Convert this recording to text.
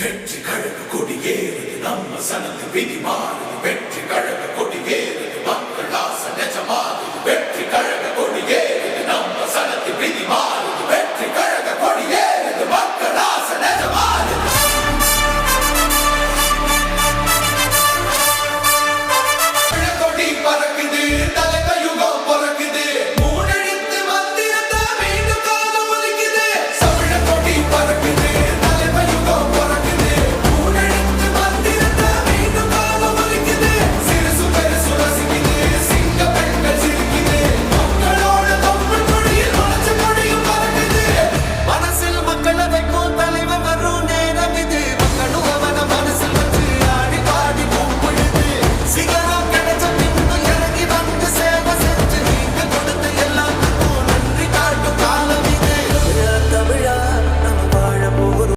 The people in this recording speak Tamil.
வெற்றி கழக ஏறுது நம்ம சனத்து விதி மாறுது வெற்றி கழக